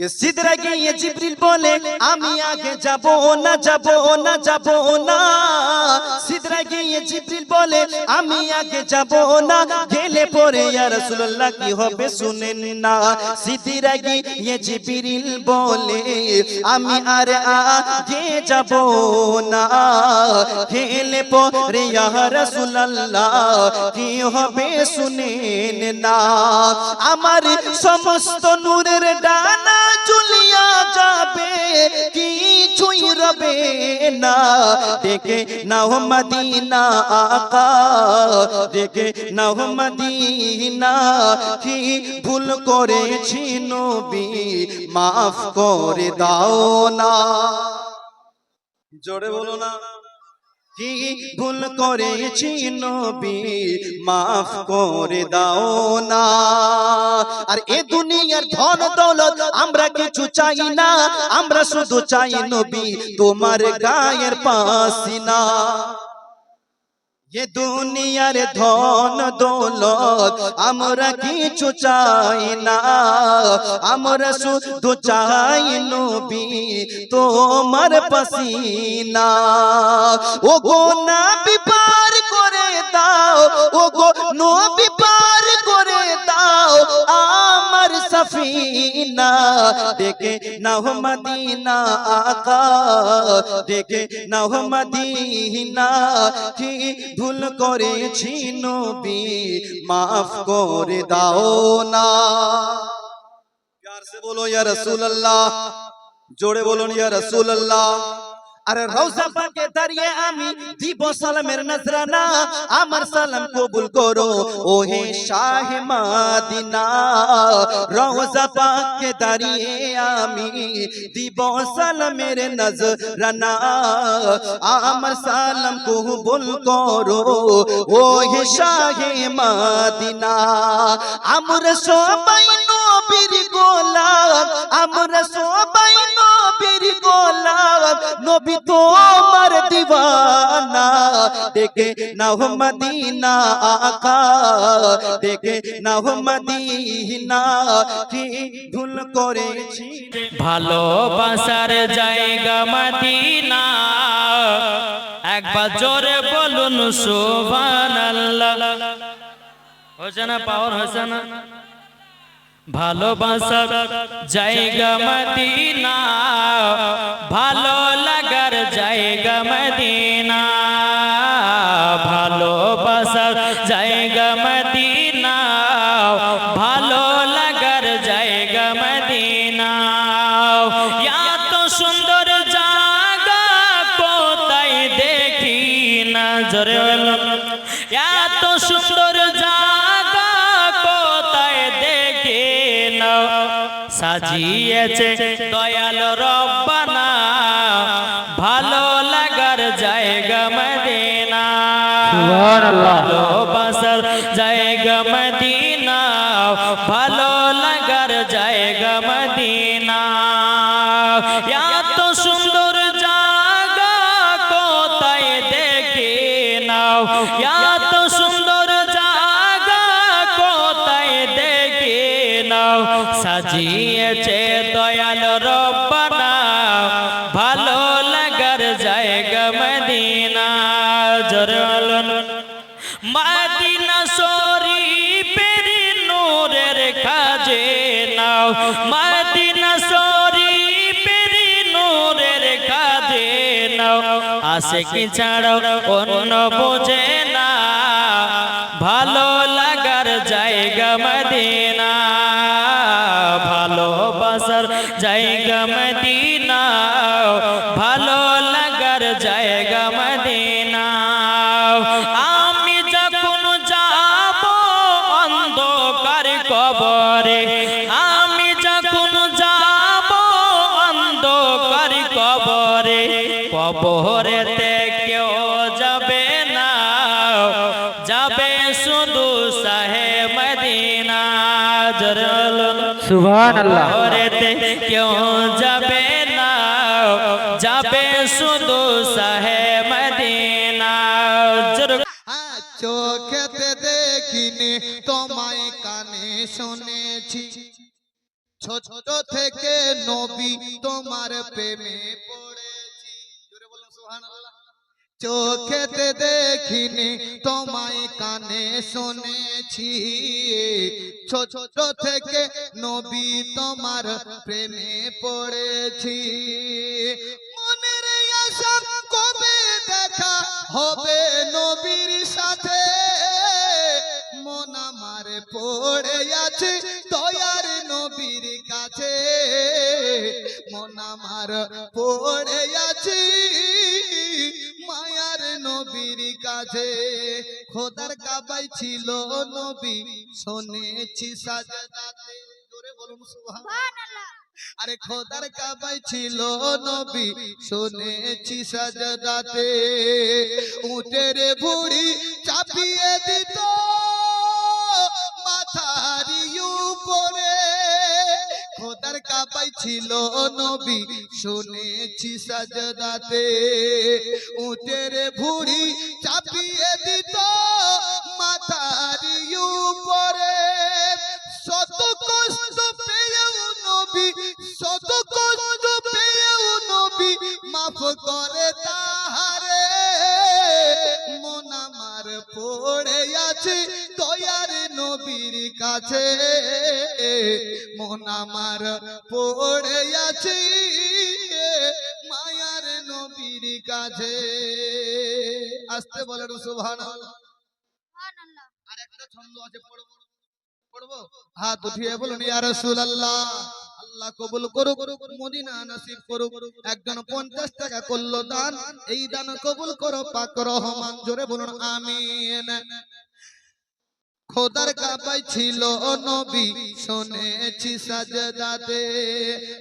সিদরা গিয়ে জিবরিল বলে, আমি আগে যাব না যাব না যাব না। সিদরা গিয়ে জিবরিল বলে, আমি আগে যাব না। গেলে পরে, ইয়া কি হবে শুনেন না? সিদরা গিয়ে জিবরিল বলে, আমি আর আগে যাব না। গেলে পরে, ইয়া রাসূলুল্লাহ, কি হবে শুনেন না? আমার সমস্ত নূরের ডানা চুলিয়া রবে না। দেখে নাও মদিনা আকা, দেখে নাও মদিনা, কি ভুল করেছি নবী, মাফ করে দাও না। জোরে বলো না। কি ভুল করেছি নবী। মাফ করে দাও না। আর এ দুনিয়ার ধন দৌলত আমরা কিছু চাই না আমরা শুধু চাই নবী তোমার গায়ের পাসিনা। এ দুনিয়ার ধন দৌলত, আমরা কিছু চাই না। আমরা শুধু চাই নবী, তোমার পাসিনা। ও গো না বিপার করে দাও ও গো নবী পার করে সফিনা দেখে নাও মদিনা আকা দেখে নাও মদিনা কি ভুল করেছি নবী মাফ করে দাও না प्यार से बोलो या रसूल अल्लाह জোরে বলুন ইয়া রাসূলুল্লাহ আরে রওজা পাকে দাঁড়িয়ে আমি দিব সালামের নজরানা। আমার সালাম কবুল করো ও হে শাহ মাদিনা। রওজা পাকে দাঁড়িয়ে আমি দিব সালামের নজরানা। আমার সালাম কবুল করো ও হে শাহ মাদিনা। আমরা সবাই নবীর গোলাম। আমরা সবাই নবীর গোলাম, নবী তোমার দিওয়ানা। দেখে নাও মদিনা আকা, দেখে নাও মদিনা, কি ভুল করেছি ভালোবাসার জায়গা মদিনা। একবার জোরে বলুন সুবহান হয়েছে না পাওয়ার হয়েছে না? ভালোবাসার জায়গা মদিনা ভালো লাগার জায়গা মদিনা। সাজিয়েছে দয়াল রব্বানা। ভালো লাগার জায়গা মদিনা। ভালোবাসার জায়গা মদিনা। ভালো লাগার জায়গা মদিনা। এত সুন্দর জায়গা কোথায় দেখি নাও। সাজিয়েছে দয়াল রব্বানা। ভালো লাগার জায়গা মদিনা। জরলন মাদিনা শরীফের নূরের কাজে নাও। মাদিনা শরীফের নূরের কাজে নাও। আসে কি ছাড়াও অন্য বোঝে জরল সুবহান আল্লাহ কবরেতে কেউ যাবে না। যাবে শুধু সাহে মদিনা। চোখেতে দেখিনি তোমায় কানে শুনেছি। ছোট থেকে নবী তোমার প্রেমে সুবহানাল্লাহ চোখেতে দেখিনি, তোমায় কানে শুনেছি। ছোট থেকে নবী তোমার প্রেমে পড়েছি। মনের আশা কবে দেখা হবে নবীর সাথে? মন আমার পড়ে আছে দয়ার নবীর কাছে। মন আমার পড়ে আছে নবীর কাছে। খোদার কাবাই ছিল নবী, শুনেছি আরে খোদার কাবাই ছিল নবী, শুনেছি সাজদাতে। উটের ভুড়ি চাপিয়ে দিত। খোদার কাবাই ছিল নবী। শুনেছি সাজদাতে উটের ভুড়ি চাপিয়ে দিত মাথারি উপরে। শত কষ্ট পেয়েও নবী, শত কষ্ট পেয়েও নবী মাফ করে তাহারে। মন আমার পড়ে আছে দয়ার নবীর কাছে। মন আমার পড়ে আছে মায়ার নবীর কাছে। আসতে বলেন সুবহানাল্লাহ আর একটা ছন্দ আছে পড়ব পড়ব? হাত উঠিয়ে বলুন ইয়া রাসূলুল্লাহ। আল্লাহ কবুল করুক মদিনা নসিব করুক। একজন পঞ্চাশ টাকা করল দান এই দান কবুল করো পাক রহমান। জোরে বলুন আমিন। খোদার কাবাই ছিল নবী, শুনেছি সাজদাতে।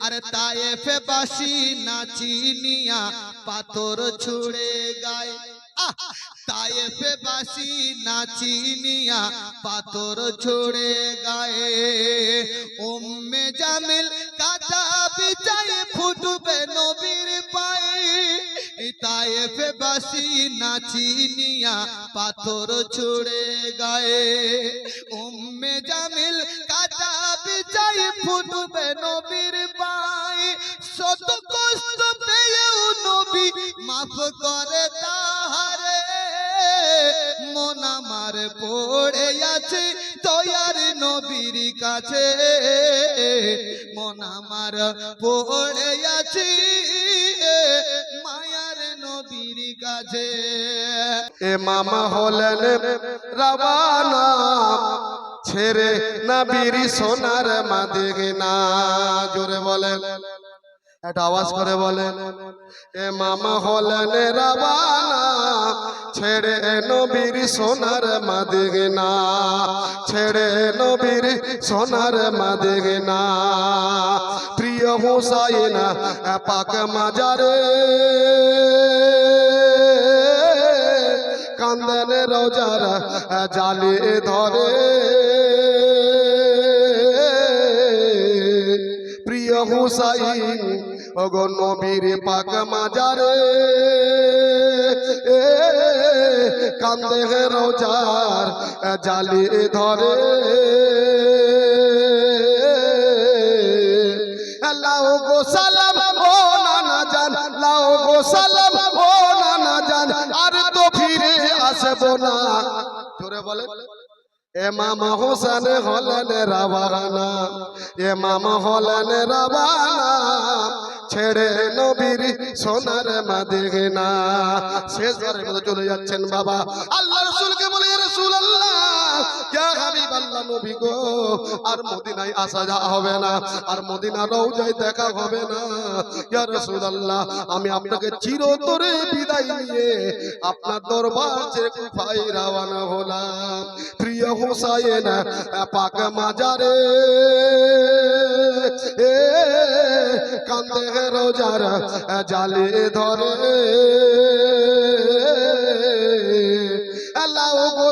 আরে তায়েফে বাসি নাচিনিয়া পাথর ছুড়ে গায়! তায়েফে বাসি নাচিনিয়া পাথর ছুড়ে গায়ে। উম্মে জামিল কাটা বিচাই ফুটবে নবীর পায়ে তায়েফে বাসি নাচিনিয়া পাথর ছুড়ে গায়ে। উম্মে জামিল কাটা বিচাই ফুটবে নবীর পায়ে। শত কষ্ট পেয়েও নবী মাফ করে তাহারে। মন আমার পড়ে আছে দয়ার নবীর কাছে। মন আমার পড়ে আছে মায়ার নবীর কাছে। এ মামা হলেন রাবানা, ছেড়ে না বিরি সোনার মাদিকে না জোরে বলেন, একটা আওয়াজ করে বলেন এ মামা হলেন রাবানা, ছেড়ে নবীর সোনার মাদিকে না ছেড়ে নবীর সোনার মাদিকে না প্রিয় হুসাইনা, পাক মাজারে। কান্দন রোজার জালি ধরে। প্রিয় হুসাইন, ওগো নবীর পাক মাজারে। কান্দে রোজার জালি ধরে। লাও গো সালাম ও নানা জান, লাও গো সালাম নানা জান, আর তো ফিরে আসব না। জোরে বলে। এ মামা হোসেন হলেন রাবানা এ মামা হলেন রাবানা, ছেড়ে নবীর সোনার শেষ বারের মতো চলে যাচ্ছেন বাবা। আল্লাহ রসুলকে বলে রসুল আল্লাহ আর মদিনায় আসা হবে না, আর দেখা হবে না। আমি আপনাকে চিরতরে বিদায় নিয়ে আপনার দরবার হলাম। প্রিয় পাক মাজারে কান্দে রোজার জালে ধরে। আল্লাহ গো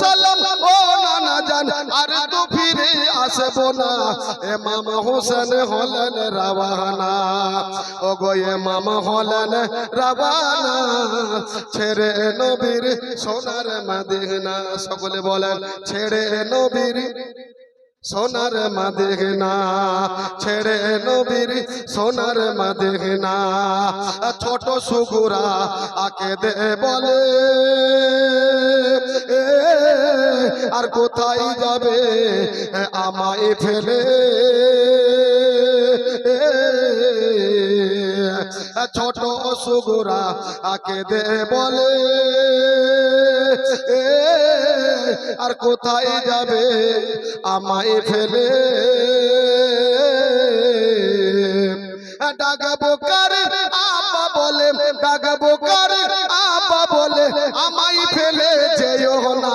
সালাম ও নানা জান, আর তো ফিরে আসব না। এ মামা হোসেন হলেন রাবানা। ও গো এ মামা হলেন রাবানা। ছেড়ে নবীর সোনার মাদিনা। সকলে বলেন, ছেড়ে নবীর সোনার মাদেহনা, ছেড়ে নবীর সোনার মাদেহনা। ছোট সুগুরা আকে দে বলে আর কোথায় যাবে আমায় ফেলে? ছোট সুগুরা আকে দে বলে। আর কোথায় যাবে আমায় ফেলে? ডাকবো কারে আব্বা বলে, ডাকবো কারে আব্বা বলে, আমায় ফেলে যেও না।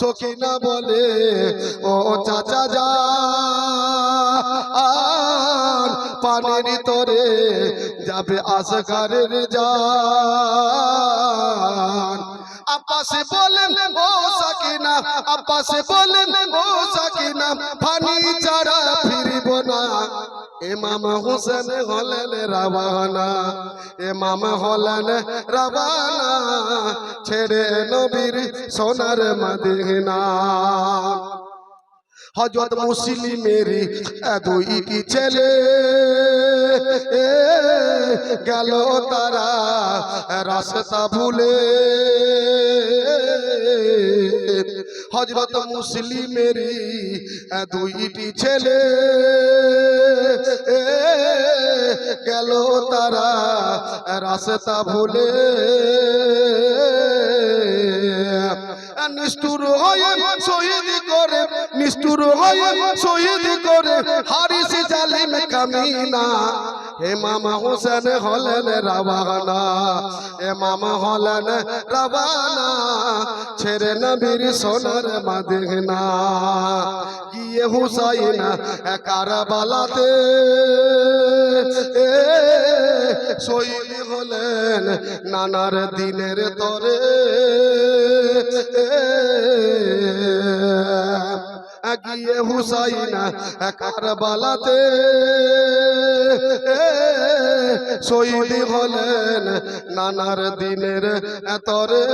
সখিনা বলে, ও চাচা যা পানির তরে যাবে আসগারের যান আব্বাসে বলেন ও সাকিনা, আব্বাসে বলেন ও সাকিনা ফানি ছাড়া ফিরিব না। এ মামা হোসেন হলেন রাবানা এ মামা হলেন রাবানা। ছেড়ে নবীর সোনার মদিনা। হজরত মুসলিমেরই দুইটি ছেলে। গেল তারা রাস্তা ভুলে। হজরত মুসলিমেরই দুইটি ছেলে। গেল তারা রাস্তা ভুলে। নিষ্ঠুর হয়ে শহীদ করে নিষ্ঠুর হয়ে শহীদ করে হারিস জালিম কামিনা। হে মামা হোসেন হলেন রাবানা হে মামা হলেন রাবানা, ছেড়ে নবীর সোনার মাদেনা। গিয়ে হুসাইনা কারবালাতে শহীদ হলেন নানার দিনের তরে গিয়ে হুসাইনা কারবালাতে। শহীদ হলেন নানার দিনের তরে।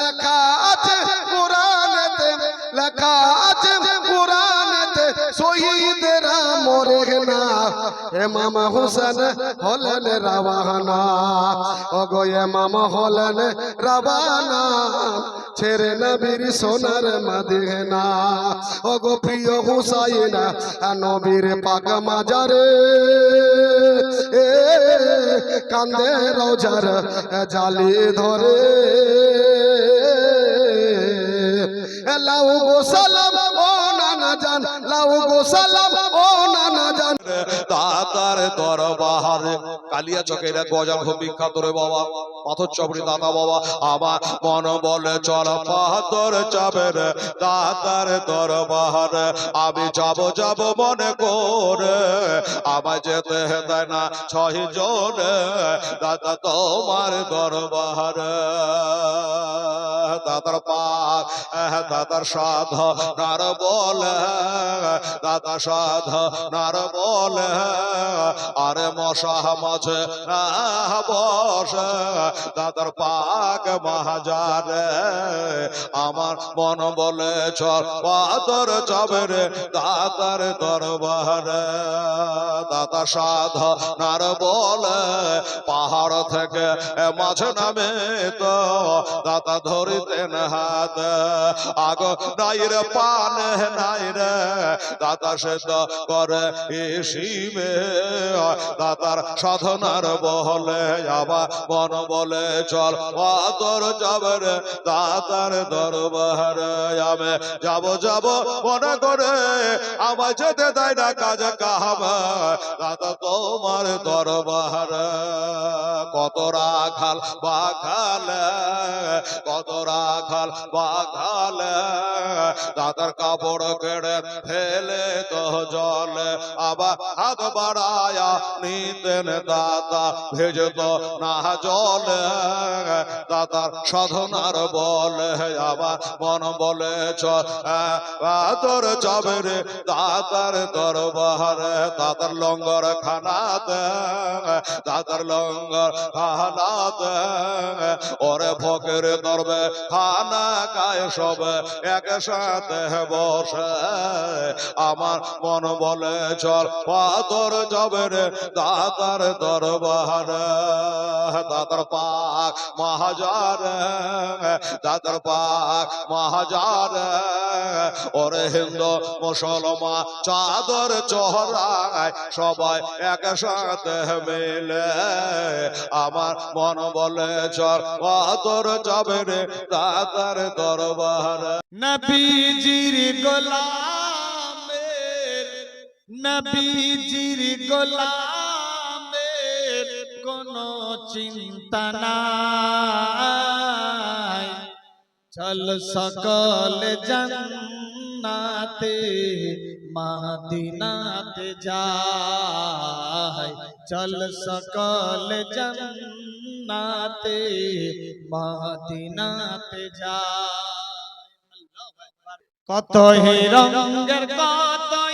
লেখা আছে কোরআনেতে, লেখা আছে কোরআনেতে, শহীদেরা মরে না। মামা হোসেন হলেন রাবানা। ওগো মামা হলেন রাবানা। ছেড়ে নবীর সোনার মাদিনা। ওগো প্রিয় হুসাইনা নবীর পাক মাজারে। এ কান্দে রোজার জালি ধরে। লাউ গো সালাম, ও নানা জান। লাউ গো সালাম, ও নানা জান। দাতার দরবার কালিয়া চকের গজল খুব বিখ্যাত রে বাবা পাথর চপড়ি দাতা বাবা, আমার মন বলে চল পাথর চাবের দাতার দরবার, আমি যাব যাব মনে করে, আমায় যেতে দেয় না ছয় জন, দাদা তোমার দরবার। দাদার পাক দাদার সাধ নার বলে দাদা সাধ নার বলে। ولا আরে মশা মাঝে বসে, দাদার পাক মহাজারে আমার মন বলে চল পাদর যাবে রে দাদার দরবারে। দাদা সাধ নার বলে, পাহাড় থেকে মাঝে নামে তো দাদা ধরিতেন হাত। আগ নাই রে পান নাই রে দাদা সে তো করে শিবে দাতার সাধনার বহলে আবার মন বলে চল। তোর যাবে রে দাতার দরবারে, আমি যাব যাব, মনে করে আমার যেতে দেয় না কাজ কাহাব দাদা তোমার দরবারে, কত রাখাল বাখালে কত রাখাল বাখালে দাদার কাপড় কেড়ে ফেলে তো জলে, আবার হাত বাড়ায়া নিতেন দাদা, ভেজত না জলে। দাদার সাধনার বলে আবার মন বলে চল তোর যাবে রে দাদার দরবারে, দাদার লঙ্গর খানাতে, দাদার লঙ্গর খানাতে, ওরে ফকের দরবে খানা গায়ে সবে একসাথে বসে। আমার মন বলে, চল, পাথর যাবে রে দাদার দরবারে, দাদার পাক মহাজার, দাদার পাক মহাজার। ওরে হিন্দু, মুসলমান, চাদর চহরায় সবাই একসাথে মিলে আমার মন বলে, চর পাতর যাবে রে দাদার দরবারে। নবীজির গোলামের নবীজির গোলামের কোনো চিন্তা নাই। চল সকল জন্নাতে, মাদিনাতে যায় চল সকল জন্নাতে, মাদিনাতে যায় কত হে রঙের কতই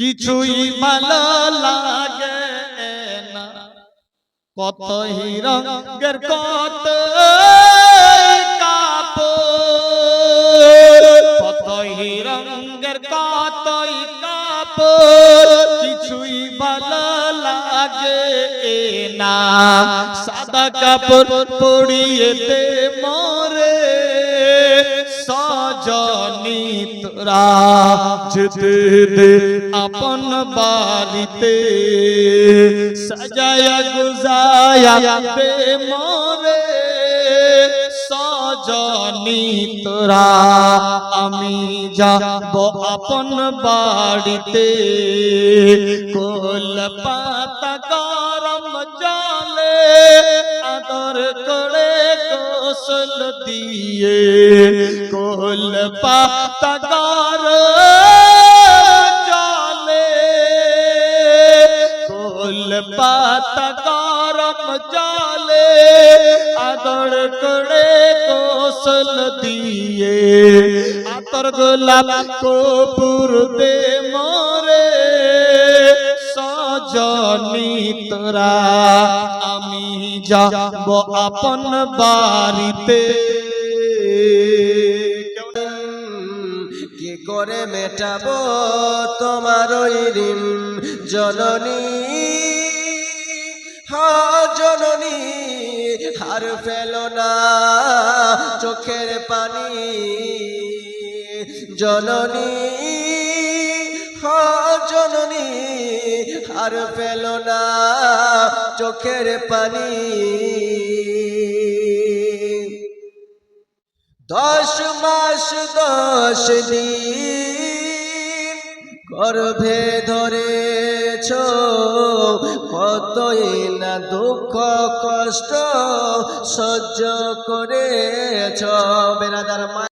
কিছুই ভালো লাগে না। কত রঙের কত কত রঙের কতই কাপড়। কিছুই ভালো লাগে না। সাদা কাপড় পরিয়ে মরে। সজনি তোরা যেতে দে আপন বাড়িতে। সাজায়া গুজায়া দে মরে সজনি তোরা আমি যাব আপন বাড়িতে। কোল পাতা গরম জলে আদর করে গোসল দিয়ে কোল পাতা গরম জলে কোল পাতা গরম জলে আদর করে গোসল দিয়ে আতর গোলাপ কপুর দে মরে সজনি তোরা আমি যাব আপন বাড়িতে। কি করে মেটাবো তোমার ওই ঋণ? জননী, হা জননী, হার ফেল না চোখের পানি। জননী, হা জননী হার ফেলো না চোখের পানি। দশ মাস, দশ দিন গর্ভে ধরেছ, কতই না দুঃখ, কষ্ট সহ্য করেছ। বেড়াদার মা